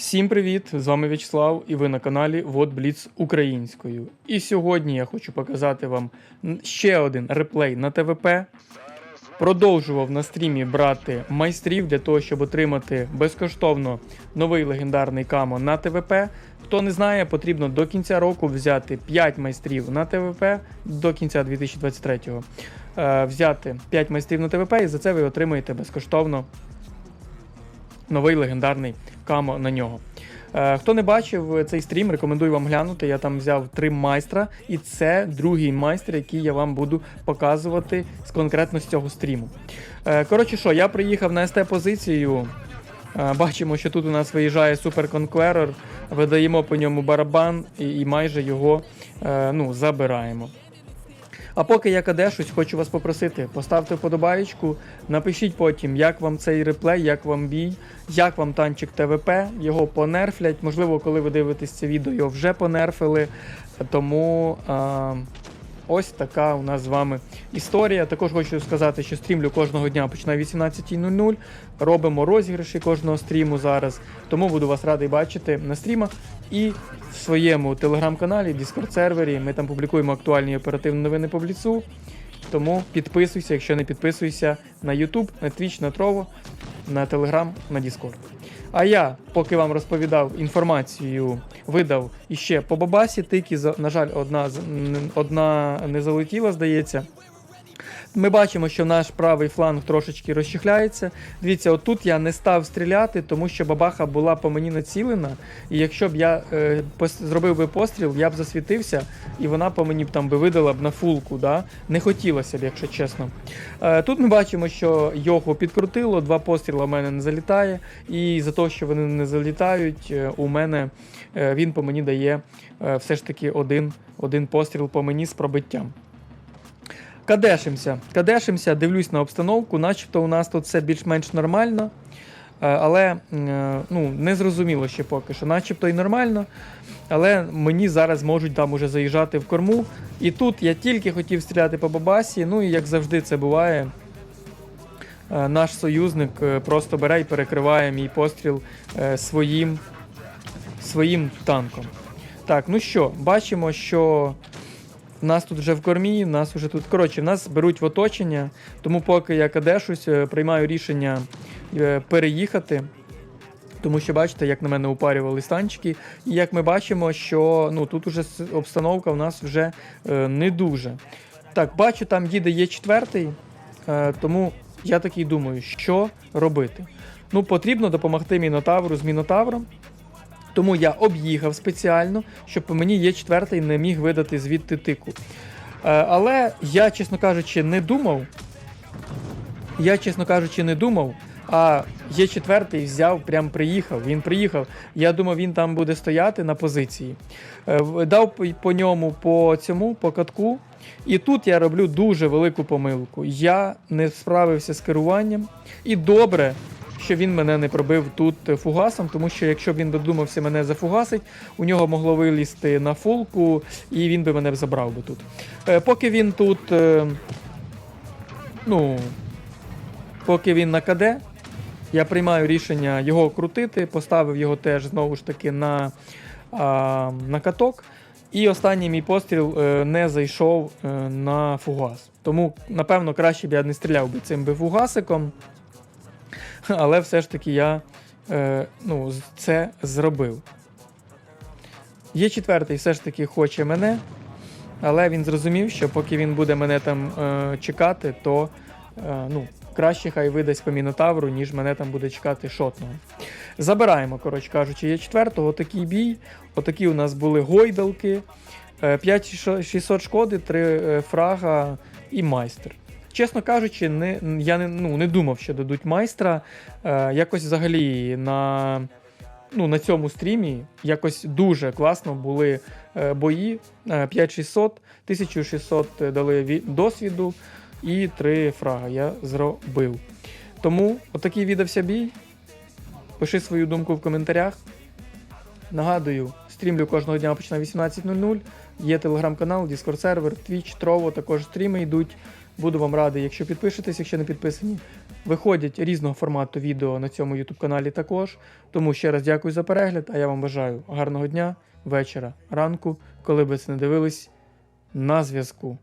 Всім привіт! З вами В'ячеслав і ви на каналі Вот Бліц українською. І сьогодні я хочу показати вам ще один реплей на ТВП. Продовжував на стрімі брати майстрів для того, щоб отримати безкоштовно новий легендарний камо на ТВП. Хто не знає, потрібно до кінця року взяти 5 майстрів на ТВП до кінця 2023-го. Е, взяти 5 майстрів на ТВП, і за це ви отримаєте безкоштовно новий легендарний камо на нього. Е, хто не бачив цей стрім, рекомендую вам глянути. Я там взяв три майстра, і це другий майстер, який я вам буду показувати з конкретно з цього стріму. Е, коротше, що, я приїхав на СТ-позицію. Е, бачимо, що тут у нас виїжджає Conqueror, видаємо по ньому барабан і, і майже його ну, забираємо. А поки я кадешусь, хочу вас попросити, поставте вподобаєчку, напишіть потім, як вам цей реплей, як вам бій, як вам танчик ТВП, його понерфлять. Можливо, коли ви дивитесь це відео, його вже понерфили. Тому а, ось така у нас з вами історія. Також хочу сказати, що стрімлю кожного дня починаю 18.00. Робимо розіграші кожного стріму зараз. Тому буду вас радий бачити на стрімах. І в своєму телеграм-каналі, Discord сервері. Ми там публікуємо актуальні оперативні новини по бліцу. Тому підписуйся, якщо не підписуйся на YouTube, на Twitch, на Trovo, на Telegram, на Discord. А я, поки вам розповідав інформацію, видав іще по бабасі, Тики, на жаль, одна, одна не залетіла, здається. Ми бачимо, що наш правий фланг трошечки розчехляється. Дивіться, отут я не став стріляти, тому що бабаха була по мені націлена. І якщо б я е, зробив би постріл, я б засвітився, і вона по мені б там би видала б на фулку. Да? Не хотілося б, якщо чесно. Е, тут ми бачимо, що його підкрутило, два постріла в мене не залітає. І за те, що вони не залітають, е, у мене е, він по мені дає е, все ж таки один, один постріл по мені з пробиттям. Кадешимся, кадешимся, дивлюсь на обстановку, начебто у нас тут все більш-менш нормально. Е, Але е, ну, не зрозуміло ще поки що, начебто і нормально. Але мені зараз можуть там уже заїжджати в корму. І тут я тільки хотів стріляти по бабасі. Ну і як завжди це буває. е, Наш союзник просто бере і перекриває мій постріл своїм, своїм танком. Так, ну що, бачимо, що нас тут вже в кормі, нас вже тут. Коротше, нас беруть в оточення, тому поки я кадешусь, е, приймаю рішення е, переїхати. Тому що бачите, як на мене упарювали станчики. І як ми бачимо, що ну, тут уже обстановка в нас вже е, не дуже. Так, бачу, там їде є четвертий, е, тому я такий думаю, що робити. Ну, потрібно допомогти Мінотавру з Мінотавром. Тому я об'їхав спеціально, щоб по мені є четвертий не міг видати звідти тику. Е, але я, чесно кажучи, не думав. Я, чесно кажучи, не думав. А є четвертий взяв, прям приїхав. Він приїхав. Я думав, він там буде стояти на позиції. Е, Дав по- ньому по цьому, по катку. І тут я роблю дуже велику помилку. Я не справився з керуванням. І добре, що він мене не пробив тут е, фугасом, тому що якщо б він додумався мене зафугасить, у нього могло вилізти на фулку, і він би мене б забрав би тут. Е, Поки він тут. е, Ну. Поки він на КД, я приймаю рішення його крутити, поставив його теж знову ж таки на, а, на каток. І останній мій постріл не зайшов на фугас. Тому, напевно, краще б я не стріляв би цим би фугасиком. Але все ж таки я е, ну, це зробив. Є четвертий, все ж таки хоче мене, але він зрозумів, що поки він буде мене там е, чекати, то е, ну, краще хай видасть по мінотавру, ніж мене там буде чекати шотного. Забираємо, коротше кажучи, є четвертого, отакий бій. Отакі у нас були гойдалки, е, 5600 шкоди, 3 фрага і майстер. Чесно кажучи, не, я не, ну, не думав, що дадуть майстра. Е, якось взагалі на, ну, на цьому стрімі якось дуже класно були е, бої. Е, 5600, 1600 дали ві- досвіду і 3 фрага я зробив. Тому отакий віддався бій. Пиши свою думку в коментарях. Нагадую, стрімлю кожного дня починаю 18.00. Є телеграм-канал, Discord сервер, Twitch, Trovo, також стріми йдуть. Буду вам радий, якщо підпишетесь, якщо не підписані. Виходять різного формату відео на цьому YouTube каналі також. Тому ще раз дякую за перегляд, а я вам бажаю гарного дня, вечора, ранку, коли би це не дивились. На зв'язку.